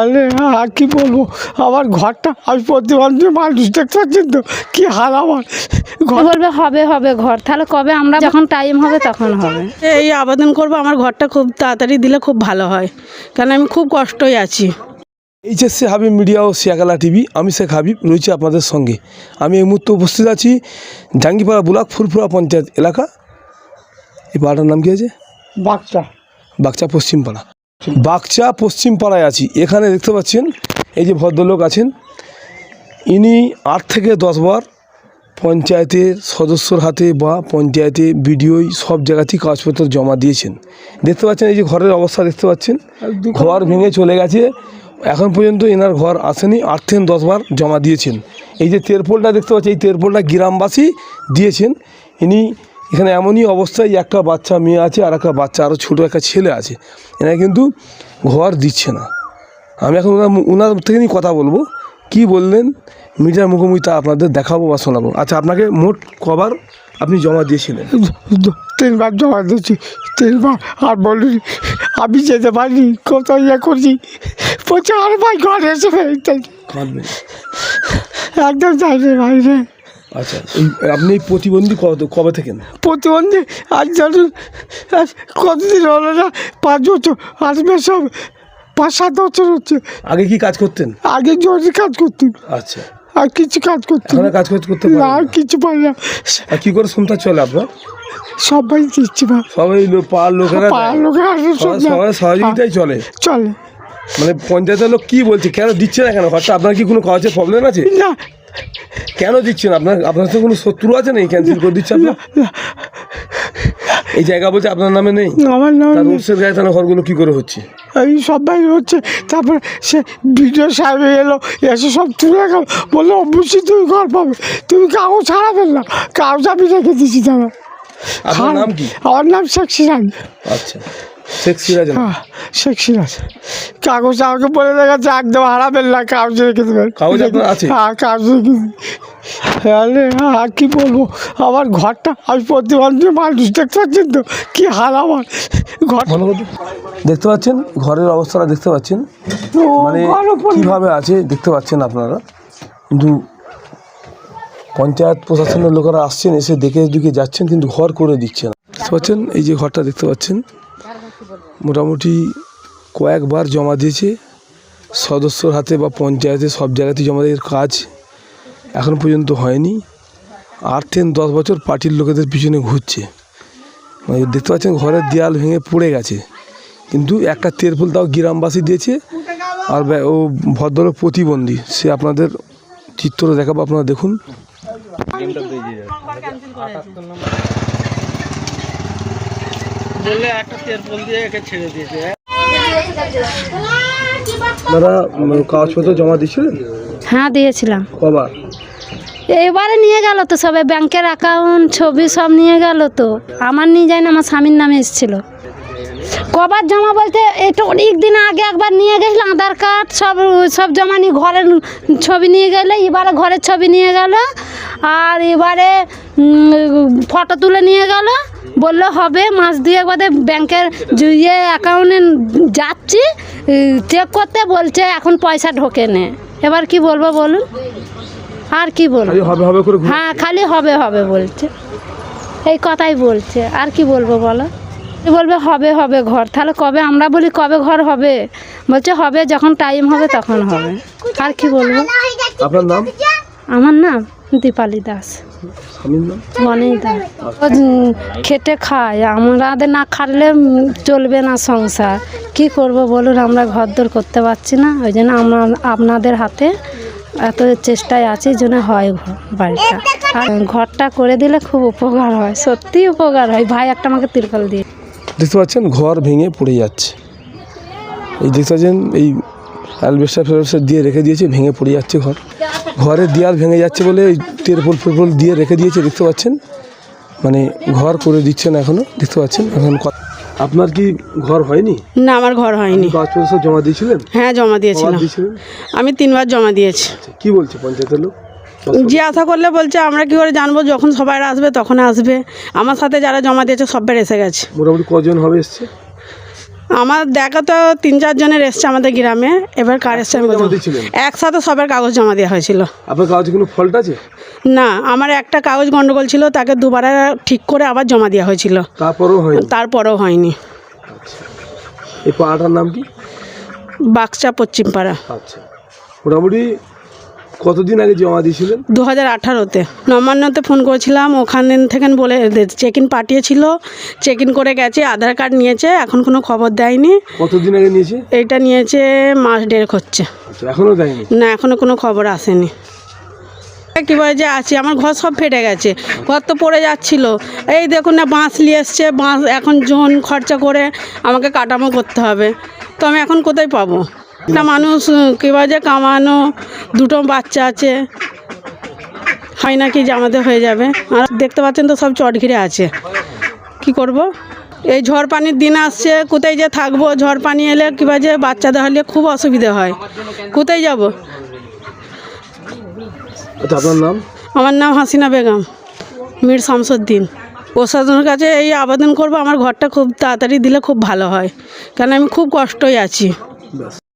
আরে আর কি বলব? আমার ঘরটা আমি প্রতিবন্ধী মানুষ দেখতে পাচ্ছেন তো কি হাল আমার? বলবে হবে হবে ঘর। তাহলে কবে আমরা যখন টাইম হবে তখন হবে। এই আবেদন করব আমার ঘরটা খুব তাড়াতাড়ি দিলে খুব ভালো হয়। কারণ আমি খুব কষ্টই আছি। এইচএসসি হাবিব মিডিয়া ও শিয়াকালা টিভি আমি শেখ হাবিব রয়েছি আপনাদের সঙ্গে। আমি এই মুহূর্তে উপস্থিত আছি জাঙ্গিপাড়া ব্লক ফুরফুরা পঞ্চায়েত এলাকা। এই পাড়াটার নাম কি আছে? বাচ্চা বাগচা পশ্চিমপাড়া। বাগচা পশ্চিমপাড়ায় আছি। এখানে দেখতে পাচ্ছেন এই যে ভদ্রলোক আছেন ইনি আট থেকে দশবার পঞ্চায়েতের সদস্যর হাতে বা পঞ্চায়েতে বিডিওই সব জায়গাতেই কাগজপত্র জমা দিয়েছেন। দেখতে পাচ্ছেন এই যে ঘরের অবস্থা দেখতে পাচ্ছেন ঘর ভেঙে চলে গেছে। এখন পর্যন্ত এনার ঘর আসেনি আট থেকে দশবার জমা দিয়েছেন। এই যে তেরপোলটা দেখতে পাচ্ছি এই তেরপোলটা গ্রামবাসী দিয়েছেন। ইনি এখানে এমনই অবস্থায় একটা বাচ্চা মেয়ে আছে আর একটা বাচ্চা আরও ছোটো একটা ছেলে আছে। এনারা কিন্তু ঘর দিচ্ছে না। আমি এখন ওনার ওনার থেকে নিয়ে কথা বলব। কি বললেন? মিডিয়ার মুখোমুখি তা আপনাদের দেখাবো বা শোনাবো। আচ্ছা আপনাকে মোট কবার আপনি জমা দিয়েছিলেন? তিনবার জমা দিয়েছি। তিনবার আর বলি আমি যেতে পারিনি কোথাও ইয়ে করছি? আর ভাই ঘরে এসে একদম যাইনি বাইরে আচ্ছা এই আপনি এই প্রতিবন্ধী কত কবে থেকে প্রতিবন্ধী আজ ধরুন আজ কতদিন হলো না পাঁচ বছর আসবে সব পাঁচ সাত বছর হচ্ছে। আগে কি কাজ করতেন? আগে জোরে কাজ করতুন আচ্ছা। আর কিছু কাজ এখন কাজ করতে করতে না। আর? কিছু পাই না। আর কি করে সংসার চলে আপনার? সবাই দিচ্ছি বা সবাই লোক পাড়ার লোকেরা পাড়ার লোকেরা সবাই- সহযোগিতাই চলে। চলে। মানে পঞ্চায়েতের লোক কি বলছে? কেন দিচ্ছে না কেন? ঘরটা আপনার কি কোনো কাগজের প্রবলেম আছে? না কেন দিচ্ছেন আপনার? আপনার তো কোনো শত্রু আছে নাকি ক্যান্সেল করে দিচ্ছে আপনার? এই জায়গা বলছে আপনার নামে নেই। আমার নাম তার গায়ে ঘরগুলো কি করে হচ্ছে? এই সবাই হচ্ছে তারপরে সে ভিডিও সাহেব এলো এসে সব তুলে গেল। বলল অবশ্যই তুমি ঘর পাবে। তুমি কাগজ ছাড়াবেন না। কাগজ আমি রেখে দিচ্ছি তারা। আপনার নাম কি? আমার নাম শেখ সিরাজ। আচ্ছা। শেখ সিরাজ শেখ সিরাজ কাগজ আমাকে বলে দেখাচ্ছে একদম হারাবেন না কাগজ রেখে দেবেন কাগজ আপনার আছে? হ্যাঁ কাগজ রেখে আরে আর কি বলব? আমার ঘরটা আমি প্রতিবন্ধী মানুষ দেখতে পাচ্ছেন তো? কি হাল আমার? ঘর দেখতে পাচ্ছেন? ঘরের অবস্থাটা দেখতে পাচ্ছেন? মানে কীভাবে আছে দেখতে পাচ্ছেন আপনারা? কিন্তু পঞ্চায়েত প্রশাসনের লোকেরা আসছেন এসে দেখে দুকে যাচ্ছেন কিন্তু ঘর করে দিচ্ছে না। দেখতে পাচ্ছেন? এই যে ঘরটা দেখতে পাচ্ছেন? মোটামুটি কয়েকবার জমা দিয়েছে। সদস্যর হাতে বা পঞ্চায়েতে সব জায়গাতেই জমা দিয়ে কাজ এখন পর্যন্ত হয়নি। আট থেকে দশ বছর পার্টির লোকেদের পিছনে ঘুরছে। মানে দেখতে পাচ্ছেন ঘরের দেয়াল ভেঙে পড়ে গেছে। কিন্তু একটা তেরফুল তাও গ্রামবাসী দিয়েছে আর ও ভদ্রলোক প্রতিবন্ধী। সে আপনাদের চিত্র দেখাবো আপনারা দেখুন। বললে একটা তেরপল দিয়ে একে ছেড়ে দিয়েছে। আপনারা কাগজপত্র জমা দিয়েছিলেন? হ্যাঁ দিয়েছিলাম। কবার? এবারে নিয়ে গেল তো সবাই ব্যাংকের অ্যাকাউন্ট ছবি সব নিয়ে গেল তো। আমার নিয়ে যায় না আমার স্বামীর নামে এসেছিল। কবার জমা বলতে এটা অনেক দিন আগে একবার নিয়ে গেছিল আধার কার্ড সব সব জমা নিয়ে ঘরের ছবি নিয়ে গেলে এবারে ঘরের ছবি নিয়ে গেল আর এবারে ফটো তুলে নিয়ে গেল। বলল হবে মাস দুয়েক বাদে ব্যাংকের ইয়ে অ্যাকাউন্টে যাচ্ছি চেক করতে বলছে এখন পয়সা ঢোকে নে। এবার কি বলব বলুন? আর কি বলব? খালি হবে হবে করে ঘুরে- হ্যাঁ খালি হবে হবে বলছে। এই কথাই বলছে। আর কি বলব বলো? বলবে? হবে হবে ঘর। তাহলে কবে আমরা বলি কবে ঘর হবে? বলছে হবে যখন টাইম হবে তখন হবে। আর কি বলব? আপনার নাম? আমার নাম দীপালি দাস। স্বামীর দাস। খেটে খায় আমাদের না খাটলে চলবে না সংসার। কি করব বলুন আমরা ঘরদোর করতে পারছি না। ওই জন্য আমরা আপনাদের হাতে এত চেষ্টায় আছি জন্য হয় বাড়িটা। আর ঘরটা করে দিলে খুব উপকার হয় সত্যি উপকার হয়। ভাই একটা আমাকে তিরপল দিয়ে। দেখতে পাচ্ছেন ঘর ভেঙে পড়ে যাচ্ছে। এই দেখতে পাচ্ছেন এই অ্যালবেস্টার ফেলবেস্টার দিয়ে রেখে দিয়েছে ভেঙে পড়ে যাচ্ছে ঘর। ঘরের দেয়াল ভেঙে যাচ্ছে বলে ওই তেরপল ফেরপল দিয়ে রেখে দিয়েছে দেখতে পাচ্ছেন? মানে ঘর করে দিচ্ছেন এখনও দেখতে পাচ্ছেন? এখন আপনার কি ঘর হয়নি? না আমার ঘর হয়নি। জমা দিয়েছিলেন? হ্যাঁ জমা দিয়েছিলাম। আমি তিনবার জমা দিয়েছি। কি বলছে পঞ্চায়েতের লোক? যে আশা করলে বলছে আমরা কি করে জানব যখন সবাই আসবে তখন আসবে। আমার সাথে যারা জমা দিয়েছে সবাই এসে গেছে। মোটামুটি কজন হবে এসছে? আমার দেখা তো তিন চারজনের এসছে আমাদের গ্রামে এবার কার এসছে আমি বলতে? একসাথে সবার কাগজ জমা দেওয়া হয়েছিল। আপনার কাগজে কোনো ফল্ট আছে? না আমার একটা কাগজ গন্ডগোল ছিল তাকে দুবারে ঠিক করে আবার জমা দেওয়া হয়েছিল। তারপরেও হয়নি? তারপরেও হয়নি। এই পাড়াটার নাম কি? বাক্সা পশ্চিমপাড়া। আচ্ছা। মোটামুটি কতদিন আগে জমা দিয়েছিলেন? দু হাজার আঠারোতে। নবান্নতে ফোন করেছিলাম ওখান থেকে বলে চেক ইন পাঠিয়েছিল চেক ইন করে গেছে আধার কার্ড নিয়েছে এখন কোনো খবর দেয়নি। কতদিন আগে নিয়েছে? এইটা নিয়েছে মাস দেড়েক হচ্ছে। আচ্ছা এখনও দেয়নি? না এখনও কোনো খবর আসেনি। কীভাবে যে আছি আমার ঘর সব ফেটে গেছে। ঘর তো পড়ে যাচ্ছিল। এই দেখুন না বাঁশ নিয়ে এসছে বাঁশ এখন জোন খরচা করে আমাকে কাটামো করতে হবে। তো আমি এখন কোথায় পাবো? একটা মানুষ কীভাবে যে কামানো দুটো বাচ্চা আছে। হয় নাকি যে আমাদের হয়ে যাবে? আর দেখতে পাচ্ছেন তো সব চট ঘিরে আছে। কি করব? এই ঝড় পানির দিন আসছে কোথায় যে থাকব? ঝড় পানি এলে কিংবা যে বাচ্চাদের হলে খুব অসুবিধা হয়। কোথায় যাব? আচ্ছা আপনার নাম? আমার নাম হাসিনা বেগম মীর শামসুদ্দিন। প্রশাসনের কাছে এই আবেদন করব আমার ঘরটা খুব তাড়াতাড়ি দিলে খুব ভালো হয়। কারণ আমি খুব কষ্টই আছি।